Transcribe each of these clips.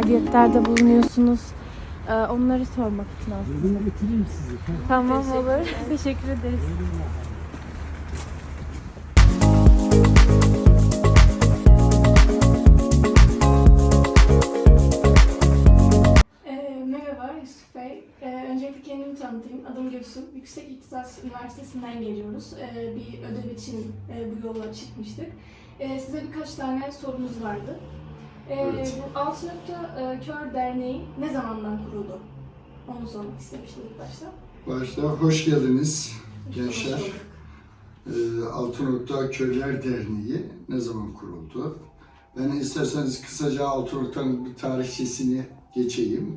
faaliyetlerde bulunuyorsunuz. Ee, onları sormak için aslında. Getireyim sizi. Tamam olur. Teşekkür ederiz. Ee, merhaba Yusuf Bey. Ee, öncelikle kendimi tanıtayım. Adım Gülsüm. Yüksek İktisat Üniversitesi'nden geliyoruz. Ee, bir ödev için e, bu yola çıkmıştık. Ee, size birkaç tane sorumuz vardı. Ee, Evet. Bu Altı Nokta e, Kör Derneği ne zamandan kuruldu? Onu sormak istemiştim ilk başta. Başta hoş geldiniz gençler. Hoş. Ee, Altınokta Köyler Derneği ne zaman kuruldu? Ben isterseniz kısaca Altınokta'nın bir tarihçesini geçeyim.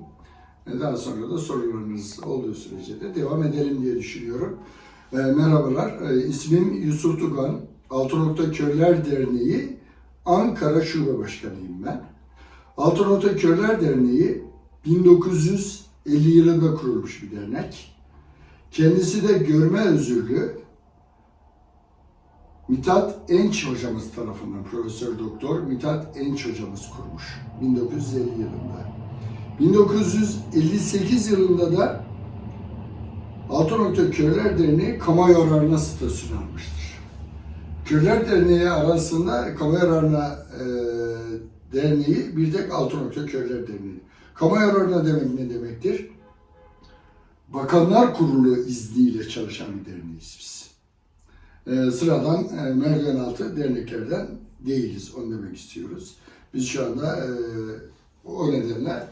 Ee, Daha sonra da sorularınız olduğu sürece de devam edelim diye düşünüyorum. Ee, merhabalar, ee, ismim Yusuf Tugan. Altınokta Köyler Derneği Ankara Şube Başkanıyım ben. Altınokta Köyler Derneği 1950 yılında kurulmuş bir dernek. Kendisi de görme özürlü Mithat Enç hocamız tarafından Profesör Doktor Mithat Enç hocamız kurmuş 1950 yılında. 1958 yılında da Altınokta Köyler Derneği kamu yararına statüsünü almıştır. Köyler Derneği arasında kamu yararına e, derneği bir tek Altınokta Köyler Derneği. Kamu yararına demek ne demektir? Bakanlar Kurulu izniyle çalışan bir derneğiz biz. Ee, sıradan e, merdiven altı derneklerden değiliz, onu demek istiyoruz. Biz şu anda e, o nedenle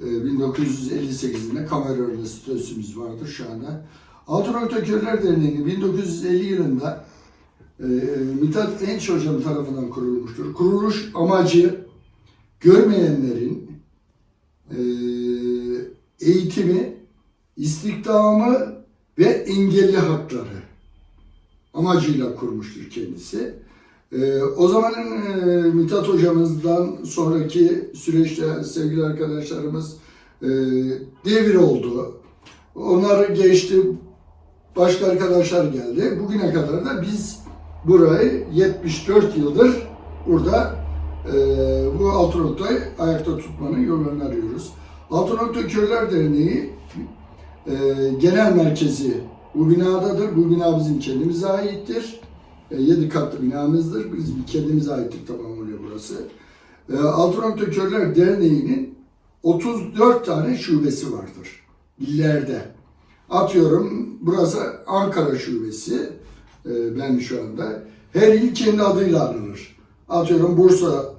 e, 1958'inde kamera statüsümüz vardır şu anda. Altınokta Köyler Derneği'ni 1950 yılında e, Mithat Enç Hocam tarafından kurulmuştur. Kuruluş amacı görmeyenlerin e, eğitimi, istihdamı ve engelli hakları amacıyla kurmuştur kendisi. Ee, o zamanın e, Mithat hocamızdan sonraki süreçte sevgili arkadaşlarımız e, devir oldu. Onları geçti, başka arkadaşlar geldi. Bugüne kadar da biz burayı 74 yıldır burada e, bu altı noktayı ayakta tutmanın yollarını arıyoruz. Altı Nokta Köyler Derneği e, genel merkezi bu binadadır. Bu bina bizim kendimize aittir. E, yedi katlı binamızdır. Bizim kendimize aittir tamamıyla burası. E, Altı Nokta Köyler Derneği'nin 34 tane şubesi vardır. illerde. Atıyorum burası Ankara şubesi. E, ben şu anda. Her il kendi adıyla anılır. Atıyorum Bursa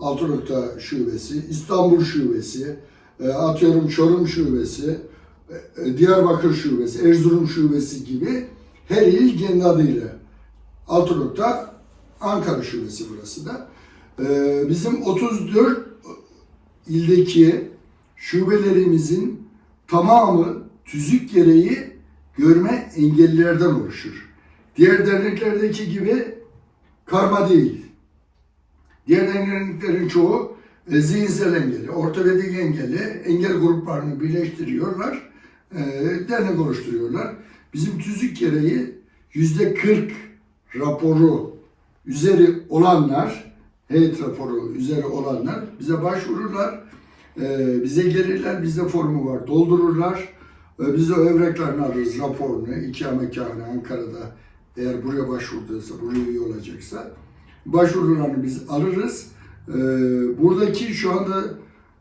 Altınokta Şubesi, İstanbul Şubesi, e, atıyorum Çorum Şubesi, e, Diyarbakır Şubesi, Erzurum Şubesi gibi her il kendi adıyla. Altınokta Ankara Şubesi burası da. E, Bizim 34 ildeki şubelerimizin tamamı tüzük gereği görme engellilerden oluşur. Diğer derneklerdeki gibi karma değil. Diğer derneklerin çoğu e, zihinsel engelli, ortopedik engelli, engel gruplarını birleştiriyorlar, e, dernek oluşturuyorlar. Bizim tüzük gereği yüzde 40 raporu üzeri olanlar, heyet raporu üzeri olanlar bize başvururlar, e, bize gelirler, bizde formu var, doldururlar. E, biz de evraklarını alırız, raporunu, ikametgahını Ankara'da eğer buraya başvurduysa, buraya üye olacaksa başvurularını biz alırız. Ee, buradaki şu anda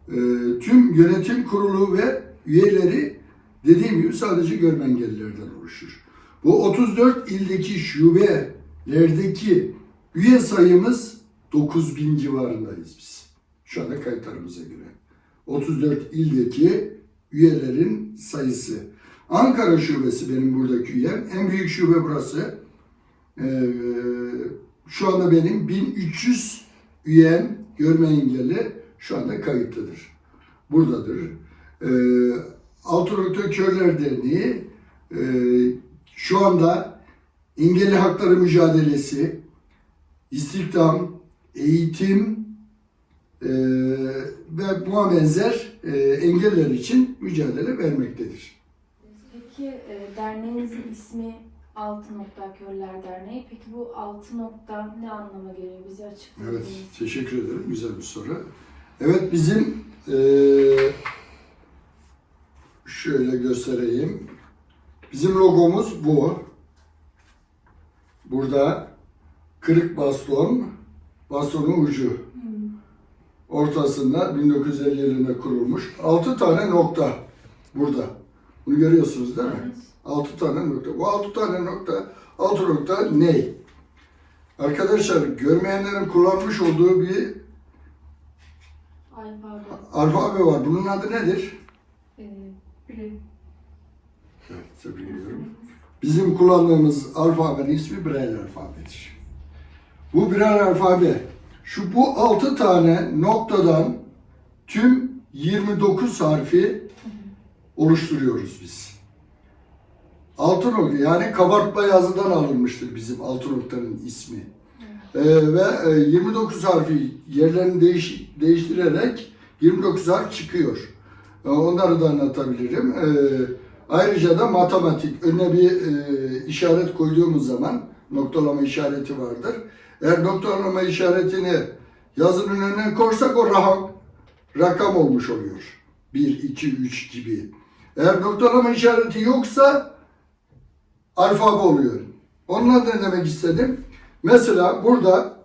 e, tüm yönetim kurulu ve üyeleri dediğim gibi sadece görme engellilerden oluşur. Bu 34 ildeki şubelerdeki üye sayımız 9000 civarındayız biz. Şu anda kayıtlarımıza göre. 34 ildeki üyelerin sayısı. Ankara şubesi benim buradaki üyem. En büyük şube burası. Ee, şu anda benim 1300 üyem görme engelli şu anda kayıtlıdır. Buradadır. Ee, Altınokta Körler Derneği e, şu anda engelli hakları mücadelesi, istihdam, eğitim e, ve buna benzer e, engeller için mücadele vermektedir. Peki e, derneğinizin ismi Altı Nokta Körler Derneği. Peki bu altı nokta ne anlama geliyor? Bize açıklar Evet, teşekkür ederim. Güzel bir soru. Evet bizim eee, şöyle göstereyim. Bizim logomuz bu. Burada kırık baston, bastonun ucu. Ortasında 1950 yılında kurulmuş. 6 tane nokta burada. Bunu görüyorsunuz değil mi? 6 tane nokta. Bu 6 tane nokta, 6 nokta ne? Arkadaşlar görmeyenlerin kullanmış olduğu bir Alfabe. alfabe var. Bunun adı nedir? Ee, biri. Evet, tebrik ediyorum. Bizim kullandığımız alfabenin ismi Braille alfabedir. Bu Braille alfabe, şu bu 6 tane noktadan tüm 29 harfi oluşturuyoruz biz. 6 nokta yani kabartma yazıdan alınmıştır bizim 6 noktanın ismi. Ee, ve e, 29 harfi yerlerini değiş, değiştirerek 29 harf çıkıyor. Ee, onları da anlatabilirim. Ee, ayrıca da matematik önüne bir e, işaret koyduğumuz zaman noktalama işareti vardır. Eğer noktalama işaretini yazının önüne koysak o rakam, rakam olmuş oluyor. 1, 2, 3 gibi. Eğer noktalama işareti yoksa alfabe oluyor. Onunla ne demek istedim? Mesela burada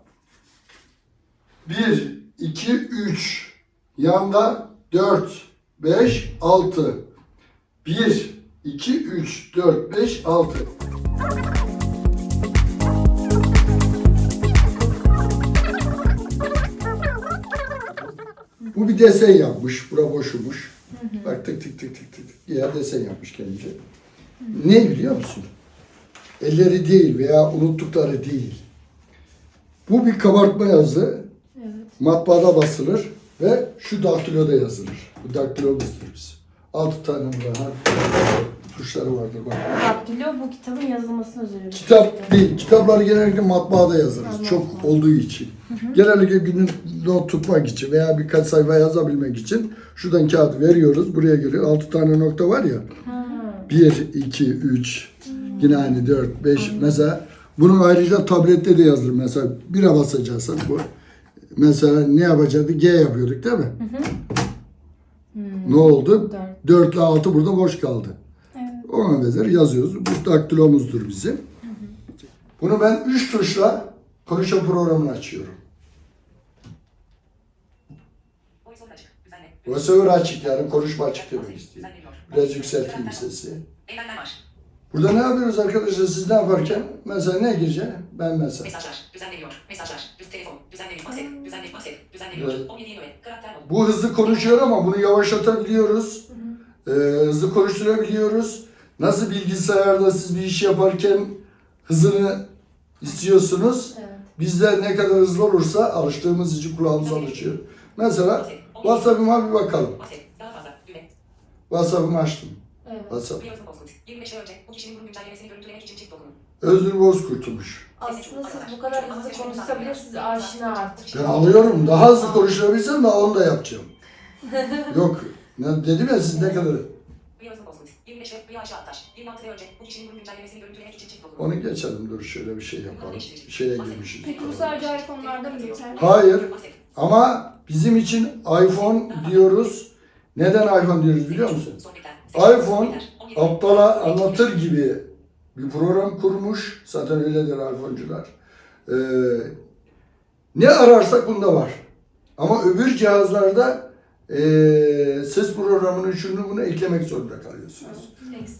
1, 2, 3 yanda 4, 5, 6 1, 2, 3, 4, 5, 6 Bu bir desen yapmış. Bura boşumuş. Bak tık tık tık tık tık. Ya desen yapmış kendince. Ne biliyor musun? Elleri değil veya unuttukları değil. Bu bir kabartma yazı. Evet. Matbaada basılır ve şu daktiloda yazılır. Bu daktilomuzdur biz. Altı tane burada tuşları vardır bak. Daktilo bu kitabın yazılmasını üzerine. Kitap değil, kitapları genellikle matbaada. Anladım. Çok olduğu için. Genellikle günlük not tutmak için veya birkaç sayfa yazabilmek için şuradan kağıt veriyoruz. Buraya geliyor. Altı tane nokta var ya. Ha. 1, 2, 3, yine aynı 4, 5. Mesela bunun ayrıca tablette de yazılır. Mesela bire basacaksan bu. Mesela ne yapacaktı? G yapıyorduk değil mi? Ne oldu? Dört. 4 ile 6 burada boş kaldı. Evet. Ona benzer yazıyoruz. Bu daktilomuzdur bizim. Bunu ben 3 tuşla konuşma programını açıyorum. VoiceOver açık. Yani konuşma açık demek istiyor. Biraz yükselteyim sesi. Eylemler var. Burada ne yapıyoruz arkadaşlar siz ne yaparken? Mesela ne gireceğim? Ben mesela. Mesajlar. Düzenleniyor. Mesajlar. Düz telefon. Düzenleniyor. Bahset. Düzenle. Bahset. Düzenleniyor. Evet. 17 yeni öğe. Karakter modu. Bu hızlı konuşuyor ama bunu yavaşlatabiliyoruz. Ee, hızlı konuşturabiliyoruz. Nasıl bilgisayarda siz bir iş yaparken hızını istiyorsunuz? Evet. Bizde ne kadar hızlı olursa alıştığımız için kulağımız alışıyor. Mesela Bahset. 17 WhatsApp'ıma bir bakalım. WhatsApp'ımı açtım. Evet. WhatsApp. Uyarı Bozkurt. 25 ay önce bu kişinin bunun güncellemesini görüntülemek için çift dokunun. Özgür Bozkurt'umuş. Aslında siz bu kadar hızlı konuşsa siz aşina artık. Ben alıyorum. Daha hızlı konuşabilsem daha onu da yapacağım. Yok. Ne, dedim ya siz ne kadar... Uyarı Bozkurt. 25 ay Rüya Ayşe Aktaş. 26 ay önce bu kişinin bunun güncellemesini görüntülemek için çift dokunun. Onu geçelim dur şöyle bir şey yapalım. Bir şeye girmişiz. Peki bu sadece iPhone'larda mı geçerli? Hayır. Ama bizim için iPhone diyoruz. Neden iPhone diyoruz biliyor musun? İPhone aptala anlatır gibi bir program kurmuş. Zaten öyledir iPhone'cular. Ee, ne ararsak bunda var. Ama öbür cihazlarda ee, ses programının şunu bunu eklemek zorunda kalıyorsunuz.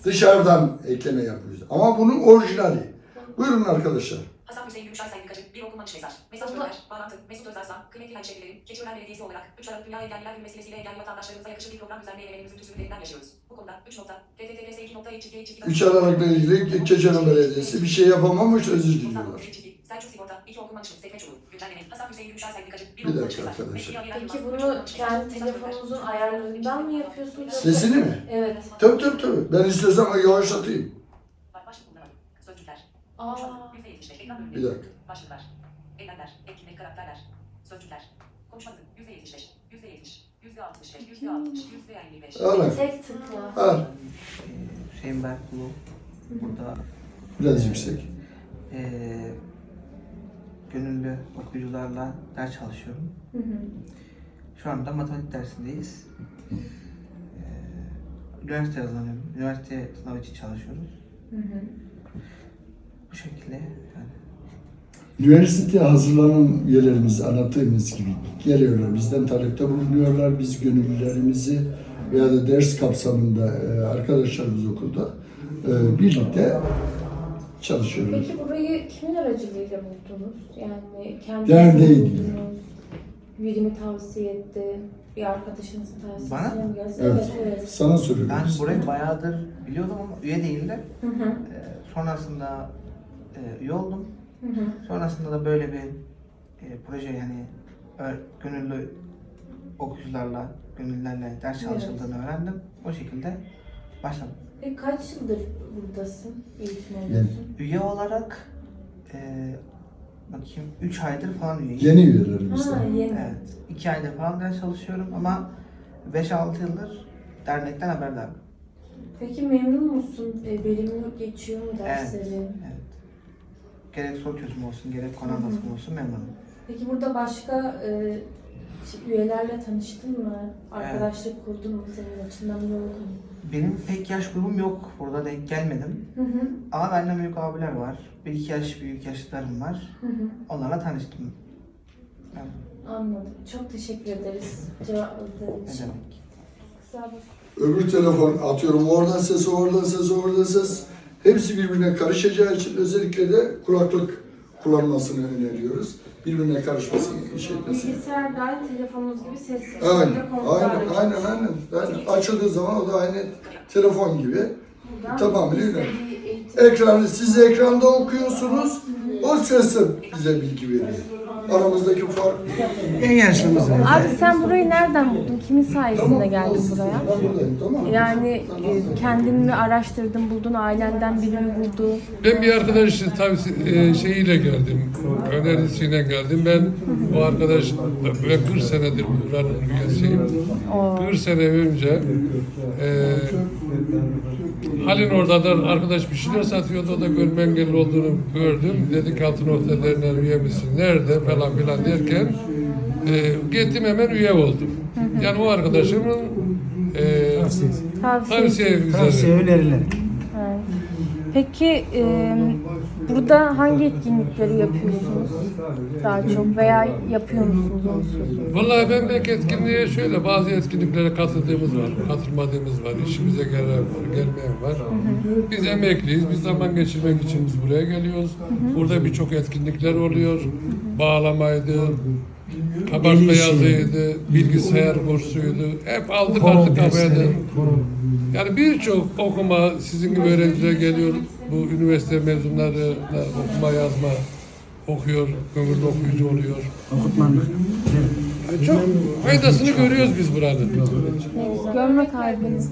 Dışarıdan ekleme yapıyoruz. Ama bunun orijinali. Buyurun arkadaşlar. Hasan Hüseyin Gümüşay Saydıkacı, bir okunmamış mesaj. Mesaj Abla- gönder, bağlantı, Mesut Özarslan, kıymetli hemşehrilerim, Keçiören Belediyesi olarak 3 Aralık Dünya Engelliler Günü vesilesiyle engelli vatandaşlarımıza yakışır bir program düzenli eylemlerimizin tüzüğünlerinden yaşıyoruz. Bu konuda 3 nokta, 3 Aralık'la ilgili Keçiören Belediyesi bir şey yapamamış özür diliyorlar. Selçuk Sigorta, 2 okunmamışım, sekme çubuğu, güncelleme, Hasan Hüseyin Gümüşay Saydıkacı, bir dakika arkadaşlar. Peki bunu kendi telefonunuzun ayarlarından mı yapıyorsunuz? Sesini mi? Evet. Tabii tabii tabii. Ben istiyorsam yavaşlatayım. Aa. Bir dakika. Başlıklar. Eylemler, etkinlik, karakterler. Sözcükler. Konuşma hızı. Yüzde yetmiş beş. Yüzde yetmiş. Yüzde altmış beş. Yüzde altmış. Yüzde elli beş. Al. Tek tıkla. Al. Hüseyin Berk Kulu. Burada Biraz yüksek. eee gönüllü okuyucularla ders çalışıyorum. Hı hı. Şu anda matematik dersindeyiz. Ee, üniversite hazırlanıyorum. Üniversite sınavı için çalışıyoruz. Hı hı. Bu şekilde yani. Üniversiteye hazırlanan üyelerimiz anlattığımız gibi geliyorlar. Bizden talepte bulunuyorlar. Biz gönüllülerimizi veya da ders kapsamında e, arkadaşlarımız okulda e, birlikte çalışıyorlar. Peki burayı kimin aracılığıyla buldunuz? Yani kendiniz Derneği? Biri mi tavsiye etti? Bir arkadaşınızın tavsiyesiyle Bana? mi geldi? Evet. Evet, evet. Sana soruyorum. Ben burayı bayağıdır biliyordum ama üye değildim. Hı hı. Ee, sonrasında e, üye oldum. Hı hı. Sonrasında da böyle bir e, proje yani gönüllü okuyucularla, gönüllülerle ders Evet. çalışıldığını öğrendim. O şekilde başladım. E, kaç yıldır buradasın? Eğitim alıyorsun? Üye olarak e, bakayım 3 aydır falan üyeyim. Yeni üyelerimizden. Ha, yeni. Evet. 2 aydır falan ders çalışıyorum ama 5-6 yıldır dernekten haberdarım. Peki memnun musun? E, verimli geçiyor mu dersleri? Evet. Gerek soru çözümü olsun, gerek konu anlatımı olsun memnunum. Peki burada başka e, üyelerle tanıştın mı? Arkadaşlık kurdun mu? Senin açından iyi oldu? Benim pek yaş grubum yok. Burada denk gelmedim. Hı hı. Ama benden büyük abiler var. Bir iki yaş büyük yaşlılarım var. Hı hı. Onlarla tanıştım. Ben, Anladım. Çok teşekkür ederiz cevapladığın ne için. demek? Sağ ol. Öbür telefon atıyorum oradan ses, oradan ses, oradan ses. Hepsi birbirine karışacağı için özellikle de kulaklık kullanmasını öneriyoruz. Birbirine karışmasın, şey etmesin. Bilgisayar dahil telefonunuz gibi ses Aynen, aynen, aynen, aynen. aynen. Açıldığı zaman o da aynı telefon gibi. Buradan Tamam, öyle. Ekranı, siz ekranda okuyorsunuz, o sesi bize bilgi veriyor. Aramızdaki fark. En yaşlımız. Abi sen burayı nereden buldun? Kimin sayesinde geldin buraya? Ben buradayım, tamam mı? Yani e, kendin mi araştırdın, buldun, ailenden biri mi buldu? Ben bir arkadaş tavsiye e, şeyiyle geldim, önerisiyle geldim. Ben bu arkadaş, ben 40 senedir buranın üyesiyim. O 40 sene önce e, Halin oradan arkadaş bir şeyler satıyordu, o da görme engelli olduğunu gördüm. Dedik altın otellerine üye misin, nerede falan filan derken e, gittim hemen üye oldum. Yani o arkadaşımın e, tavsiye. tavsiye üzerine. Tavsiye önerileri. Evet. Peki e, burada hangi etkinlikleri yapıyorsunuz daha çok veya yapıyor musunuz onu sorayım. Vallahi ben belki etkinliğe şöyle bazı etkinliklere katıldığımız var, katılmadığımız var, işimize gelen var, gelmeyen var. Biz emekliyiz, biz zaman geçirmek için biz buraya geliyoruz. Burada birçok etkinlikler oluyor. Bağlamaydı, kabartma yazıydı, bilgisayar kursuydu. Hep aldık artık haberde. Yani birçok okuma sizin gibi öğrenciler geliyor. Bu üniversite mezunları okuma yazma okuyor, gönüllü okuyucu oluyor. Okutmanlık. Evet. Çok faydasını görüyoruz biz buranın. Görme kaybınız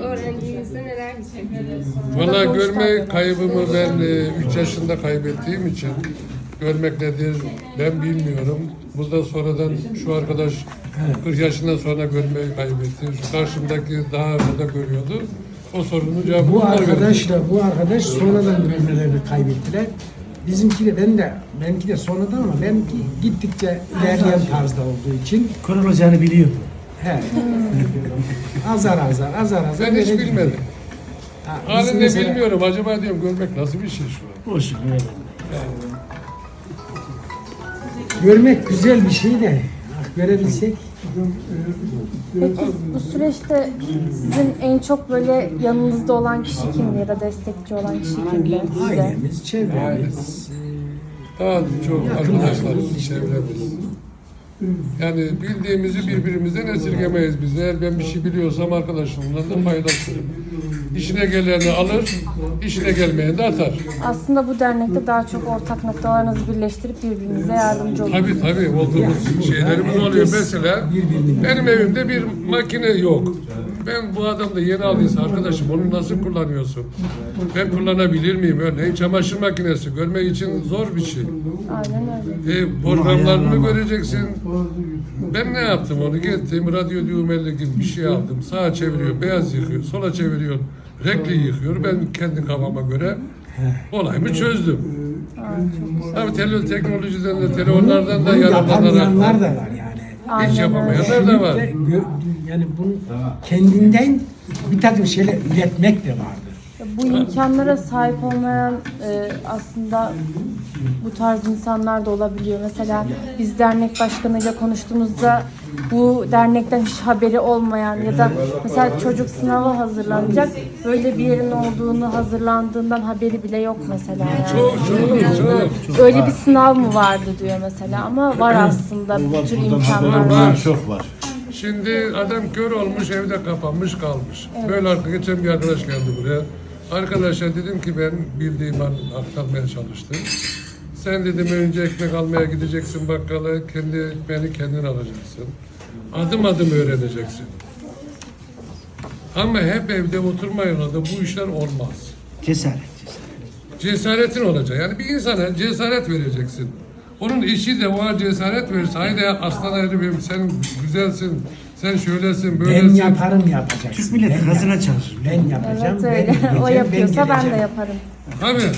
öğrendiğinizde neler hissettiniz? Vallahi görme kaybımı ben 3 yaşında kaybettiğim için görmek nedir ben bilmiyorum. Burada sonradan şu arkadaş 40 yaşından sonra görmeyi kaybetti. Şu karşımdaki daha da görüyordu. O sorunun cevabını Bu arkadaşla bu arkadaş sonradan görmelerini kaybettiler. Bizimki de ben de benimki de sonradan ama benimki gittikçe ilerleyen tarzda olduğu için kırılacağını biliyordu. He. azar azar azar azar. Ben hiç böyle bilmedim. Ha, biz Halinde mesela- bilmiyorum. Acaba diyorum görmek nasıl bir şey şu an? Olsun öyle. Görmek güzel bir şey de. Görebilsek. Peki bu süreçte sizin en çok böyle yanınızda olan kişi kimdi ya da destekçi olan kişi kimdi size? ailemiz, çevremiz, Daha çok arkadaşlarımız, çevremiz. Yani bildiğimizi birbirimizden esirgemeyiz biz. Eğer ben bir şey biliyorsam arkadaşımdan da paylaşırım. İşine geleni alır, işine gelmeyeni de atar. Aslında bu dernekte daha çok ortak noktalarınızı birleştirip birbirinize yardımcı oluyorsunuz. Tabii tabii olduğumuz şeylerimiz oluyor. Mesela benim evimde bir makine yok. Ben bu adam da yeni aldıysa arkadaşım onu nasıl kullanıyorsun? Ben kullanabilir miyim? Örneğin çamaşır makinesi görmek için zor bir şey. Aynen öyle. E, programlarını göreceksin. Ben ne yaptım onu gittim radyo düğmeli gibi bir şey aldım. Sağa çeviriyor, beyaz yıkıyor, sola çeviriyor, renkli yıkıyor. Ben kendi kafama göre olayımı çözdüm. Tabii tele, teknolojiden de telefonlardan da yararlanarak da var yani. Aynen Hiç yapamayanlar da var. Yani bunun kendinden bir takım şeyler üretmek de vardır. Bu imkanlara sahip olmayan e, aslında bu tarz insanlar da olabiliyor. Mesela biz dernek başkanıyla konuştuğumuzda bu dernekten hiç haberi olmayan ya da mesela çocuk sınava hazırlanacak böyle bir yerin olduğunu hazırlandığından haberi bile yok mesela yani. Çok çok çok. Öyle bir sınav mı vardı diyor mesela ama var aslında bu tür imkanlar var. Çok var. Şimdi adam kör olmuş evde kapanmış kalmış. Böyle arka geçen bir arkadaş geldi buraya. Arkadaşa dedim ki ben bildiğim an aktarmaya çalıştım. Sen dedim önce ekmek almaya gideceksin bakkala, kendi ekmeğini kendin alacaksın. Adım adım öğreneceksin. Ama hep evde oturmayla da bu işler olmaz. Cesaret. Cesaretin olacak. Yani bir insana cesaret vereceksin. Onun eşi de ona cesaret verirse, haydi aslan herifim sen güzelsin, sen şöylesin, Ben böylesin. yaparım yapacaksın. Türk milleti kazına çalışır. Ben yapacağım. Evet ben öyle. O yapıyorsa ben de geleceğim. yaparım. Tabii.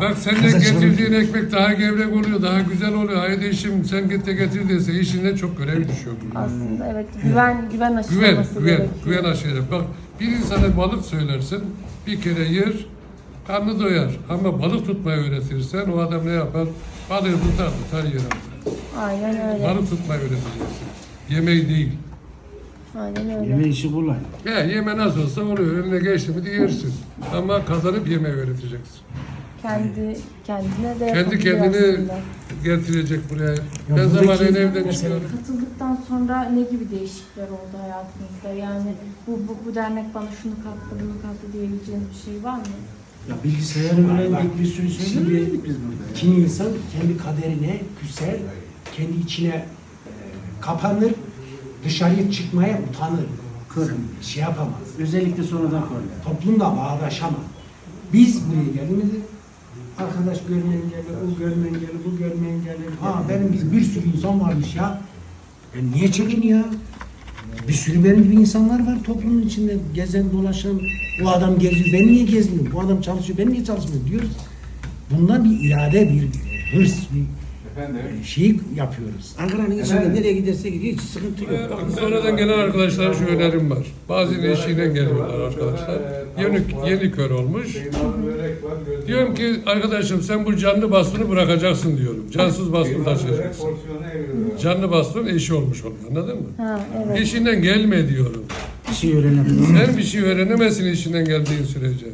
Bak senden getirdiğin ekmek daha gevrek oluyor, daha güzel oluyor. Haydi işim sen git de getir dese işine çok görev düşüyor. bunun. Aslında evet güven güven Güven, aşılaması güven, gerekiyor. güven aşırı. Bak bir insana balık söylersin, bir kere yer, karnı doyar. Ama balık tutmayı öğretirsen o adam ne yapar? Balığı tutar, tutar yer alır. Aynen öyle. Balık tutmayı öğreteceksin. Yemeği değil. Aynen öyle. işi kolay. Ya yeme nasıl olsa oluyor. Önüne geçti mi de yersin. Ama kazanıp yemeği öğreteceksin. Kendi kendine de Kendi kendini aslında. getirecek buraya. Ben buradaki zamanında evden çıkıyorum. Katıldıktan sonra ne gibi değişiklikler oldu hayatınızda? Yani bu, bu, bu dernek bana şunu kattı, bunu kattı diyebileceğiniz bir şey var mı? Ya bilgisayarı öğrendik bir sürü şey öğrendik biz burada. Kimi insan kendi kaderine küser, kendi içine e, kapanır, dışarıya çıkmaya utanır. Kır, şey yapamaz. Özellikle sonradan korkuyor. Toplumla bağdaşamaz. Biz buraya gelmedi. Arkadaş görme engelli, o görme engelli, bu görme engelli. Ha benim biz bir sürü insan varmış ya. Ben niye çekin ya? Bir sürü benim gibi insanlar var toplumun içinde gezen dolaşan. O adam geziyor, ben niye gezmiyorum? Bu adam çalışıyor, ben niye çalışmıyorum diyoruz. Bundan bir irade, bir hırs, bir şey yapıyoruz. Ankara'nın içinde nereye giderse gidiyor hiç sıkıntı yok. Sonradan gelen arkadaşlara şu önerim var. Bazı işiyle geliyorlar arkadaşlar. Yeni, yeni kör olmuş. Diyorum ki arkadaşım sen bu canlı bastonu bırakacaksın diyorum. Cansız baston taşıyacaksın. Canlı baston eşi olmuş oluyor anladın mı? Ha evet. Eşinden gelme diyorum. Bir şey öğrenebilir. Sen bir şey öğrenemezsin işinden geldiğin sürece.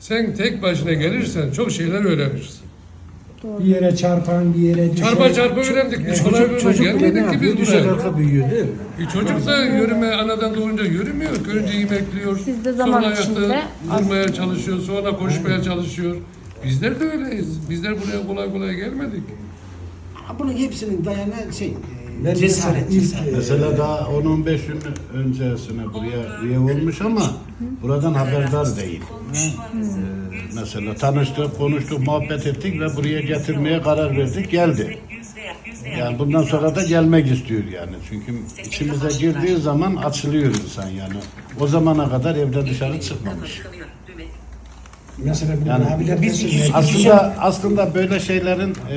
Sen tek başına gelirsen çok şeyler öğrenirsin. Bir yere çarpan, bir yere düşen. Çarpa çarpa öğrendik. Biz kolay Çocuk ne gelmedik ki biz Düşer buraya. arka büyüyor değil mi? E çocuk da yürüme anadan doğunca yürümüyor. Önce yemekliyor. Siz de zaman sonra içinde durmaya çalışıyor. Sonra koşmaya çalışıyor. Bizler de öyleyiz. Bizler buraya kolay kolay gelmedik. Bunun hepsinin dayanağı şey, e, cesaret. ilk, cesaret. Mesela daha 10-15 gün öncesine buraya üye olmuş ama buradan haberdar değil. Ee, mesela tanıştık, konuştuk, muhabbet ettik ve buraya getirmeye karar verdik, geldi. Yani bundan sonra da gelmek istiyor yani. Çünkü içimize girdiği zaman açılıyor insan yani. O zamana kadar evde dışarı çıkmamış. Mesela bu Yani biz aslında aslında böyle şeylerin e,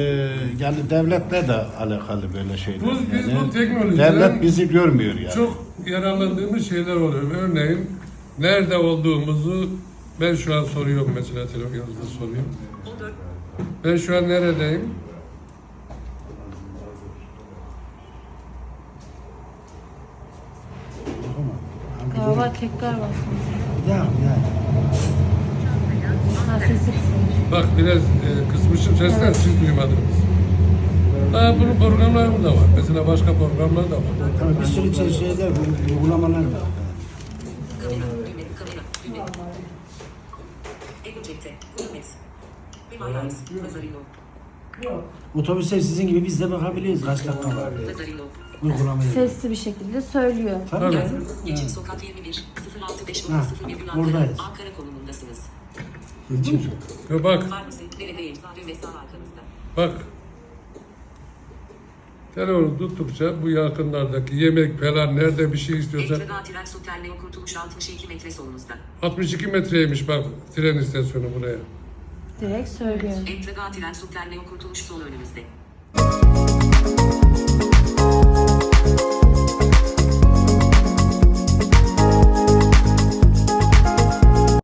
yani devletle de alakalı böyle şeyler. Bu- biz Yani bu teknolojiden devlet bizi görmüyor yani. Çok yararlandığımız şeyler oluyor. Örneğin nerede olduğumuzu ben şu an soruyorum mesela telefonunuzda soruyorum. 14. Ben şu an neredeyim? Galiba tekrar basın. Ya, ya. Ha sesi. Bak biraz e, kısmışım sesten siz duymadınız. Daha bunun programları da var. Mesela başka programlar da var. Tabii bir sürü şey- şeyler, uygulamalar var. Remarkers. Nazarino. Otobüse sizin gibi biz de bakabiliyoruz kaç dakika var Nazarino. uygulamaya. Sesli bir şekilde söylüyor. Tabii. Tabii. Geçim sokak 21. 065 Ha, 01 buradayız. Ankara. Konumundasınız. Ve bak, Var mısın? Neredeyim? Düğme sağ arkanızda. bak. Telefonu tuttukça bu yakınlardaki yemek falan nerede bir şey istiyorsan Ekstrada tren su terneo kurtuluş 62 metre solunuzda. 62 metreymiş bak tren istasyonu buraya. Direkt söylüyorum. Evet, Entragatilen Sultan'la kurtuluş sol önümüzde.